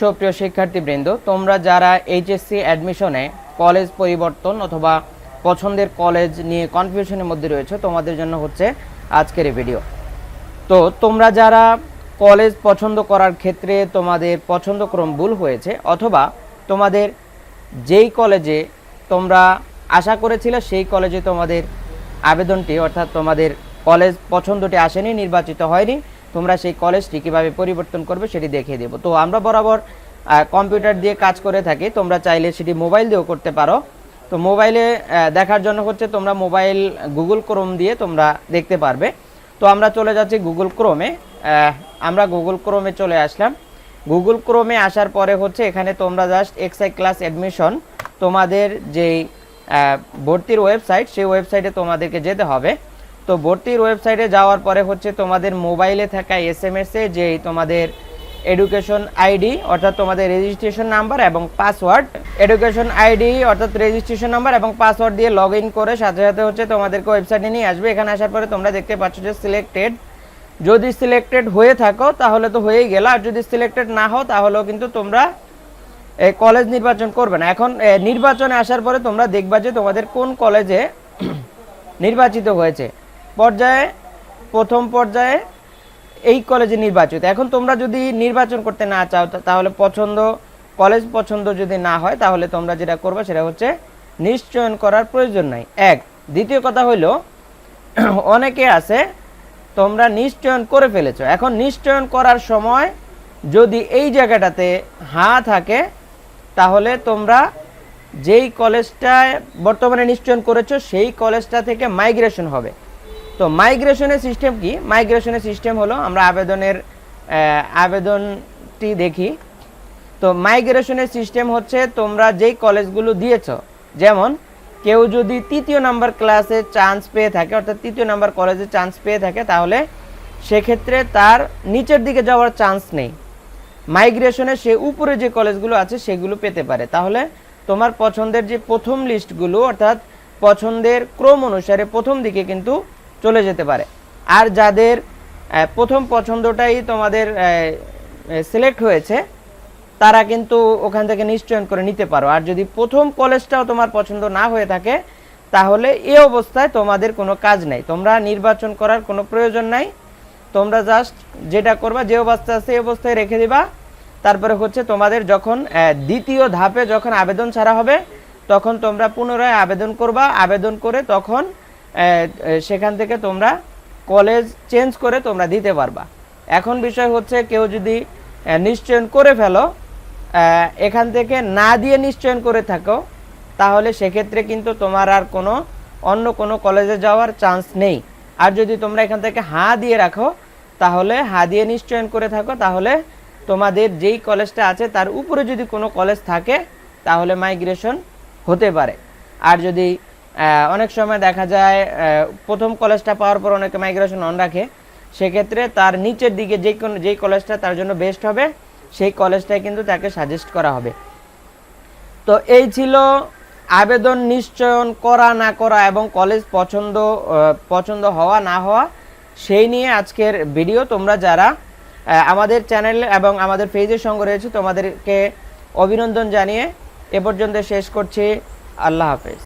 সুপ্রিয় শিক্ষার্থীবৃন্দ, তোমরা যারা এইচএসসি অ্যাডমিশনে কলেজ পরিবর্তন অথবা পছন্দের কলেজ নিয়ে কনফিউশনের মধ্যে রয়েছে, তোমাদের জন্য হচ্ছে আজকের এই ভিডিও তো তোমরা যারা কলেজ পছন্দ করার ক্ষেত্রে তোমাদের পছন্দক্রম ভুল হয়েছে অথবা তোমাদের যেই কলেজে তোমরা আশা করেছিলে, সেই কলেজে তোমাদের আবেদনটি অর্থাৎ তোমাদের কলেজ পছন্দটি আসেনি, নির্বাচিত হয়নি তোমরা সেই কলেজটি কীভাবে পরিবর্তন করবে সেটি দেখিয়ে দেবো। তো আমরা বরাবর কম্পিউটার দিয়ে কাজ করে থাকি। তোমরা চাইলে সেটি মোবাইল দিয়েও করতে পারো। তো মোবাইলে দেখার জন্য হচ্ছে তোমরা মোবাইল, গুগল ক্রোম দিয়ে তোমরা দেখতে পারবে। তো আমরা চলে যাচ্ছি গুগল ক্রোমে। আমরা গুগল ক্রোমে চলে আসলাম। গুগল ক্রোমে আসার পরে হচ্ছে এখানে তোমরা জাস্ট এক্সাই ক্লাস অ্যাডমিশন তোমাদের যেই ভর্তির ওয়েবসাইট, সেই ওয়েবসাইটে তোমাদেরকে যেতে হবে। তো ভর্তির ওয়েবসাইটে যাওয়ার পরে হচ্ছে তোমাদের মোবাইলে থাকা এস এম এসে যেই তোমাদের এডুকেশন আইডি অর্থাৎ তোমাদের রেজিস্ট্রেশন নাম্বার এবং পাসওয়ার্ড এডুকেশন আইডি অর্থাৎ রেজিস্ট্রেশন নাম্বার এবং পাসওয়ার্ড দিয়ে লগ ইন করে সাথে সাথে হচ্ছে তোমাদেরকে ওয়েবসাইটে নিয়ে আসবে। এখানে আসার পরে তোমরা দেখতে পাচ্ছ যে সিলেক্টেড যদি সিলেক্টেড হয়ে থাকো তাহলে তো হয়েই গেল, আর যদি সিলেক্টেড না হও তাহলেও কিন্তু তোমরা কলেজ নির্বাচন করবে না। এখন নির্বাচনে আসার পরে তোমরা দেখবা যে তোমাদের কোন কলেজে নির্বাচিত হয়েছে। পর্যায়ে, প্রথম পর্যায়ে এই কলেজে নির্বাচিত। এখন তোমরা যদি নির্বাচন করতে না চাও তাহলে পছন্দ কলেজ পছন্দ যদি না হয়, তাহলে তোমরা যেটা করবে সেটা হচ্ছে নিশ্চয়ন করার প্রয়োজন নাই। এক, দ্বিতীয় কথা হইল, অনেকে আছে, তোমরা নিশ্চয়ন করে ফেলেছো। এখন নিশ্চয়ন করার সময় যদি এই জায়গাটাতে হা থাকে, তাহলে তোমরা যেই কলেজটায় বর্তমানে নিশ্চয়ন করেছ, সেই কলেজটা থেকে মাইগ্রেশন হবে। তো মাইগ্রেশনের সিস্টেম কি? মাইগ্রেশনের সিস্টেম হলো আমরা আবেদনের আবেদনটি দেখি। তো মাইগ্রেশনের সিস্টেম হচ্ছে তোমরা যেই কলেজগুলো দিয়েছ, যেমন কেউ যদি তৃতীয় নাম্বার ক্লাসে চান্স পেয়ে থাকে, অর্থাৎ তৃতীয় নাম্বার কলেজে চান্স পেয়ে থাকে, তাহলে সেক্ষেত্রে তার নিচের দিকে যাওয়ার চান্স নেই। মাইগ্রেশনে সে উপরে যে কলেজগুলো আছে, সেগুলো পেতে পারে। তাহলে তোমার পছন্দের যে প্রথম লিস্টগুলো অর্থাৎ পছন্দের ক্রম অনুসারে প্রথম দিকে কিন্তু চলে যেতে পারে। আর যাদের প্রথম পছন্দটাই তোমাদের সিলেক্ট হয়েছে, তারা কিন্তু ওখান থেকে নিশ্চয়ন করে নিতে পারো। আর যদি প্রথম কলেজটাও তোমার পছন্দ না হয়ে থাকে, তাহলে এ অবস্থায় তোমাদের কোনো কাজ নাই। তোমরা নির্বাচন করার কোনো প্রয়োজন নাই। তোমরা জাস্ট যেটা করবা, যে অবস্থা এই অবস্থায় রেখে দিবা। তারপরে হচ্ছে তোমাদের যখন দ্বিতীয় ধাপে যখন আবেদন ছাড়া হবে, তখন তোমরা পুনরায় আবেদন করবা। আবেদন করে তখন সেখান থেকে তোমরা কলেজ চেঞ্জ করে তোমরা দিতে পারবা। এখন বিষয় হচ্ছে কেউ যদি নিশ্চয়ন করে ফেলো এখান থেকে না দিয়ে নিশ্চয়ন করে থাকো, তাহলে সেক্ষেত্রে কিন্তু তোমার আর কোনো, অন্য কোনো কলেজে যাওয়ার চান্স নেই। আর যদি তোমরা এখান থেকে হাঁ দিয়ে রাখো, তাহলে হাঁ দিয়ে নিশ্চয়ন করে থাকো, তাহলে তোমাদের যেই কলেজটা আছে, তার উপরে যদি কোনো কলেজ থাকে, তাহলে মাইগ্রেশন হতে পারে। আর যদি অনেক সময় দেখা যায় প্রথম কলেজটা পাওয়ার পর অনেকে মাইগ্রেশন অন রাখে। সেক্ষেত্রে তার নিচের দিকে যে কোনো যেই কলেজটা তার জন্য বেস্ট হবে, সেই কলেজটাই কিন্তু তাকে সাজেস্ট করা হবে। তো এই ছিল আবেদন নিশ্চয়ন করা, না করা এবং কলেজ পছন্দ পছন্দ হওয়া, না হওয়া, সেই নিয়ে আজকের ভিডিও তোমরা যারা আমাদের চ্যানেল এবং আমাদের পেজের সঙ্গে রয়েছে, তোমাদেরকে অভিনন্দন জানিয়ে এ পর্যন্ত শেষ করছি। আল্লাহ হাফেজ।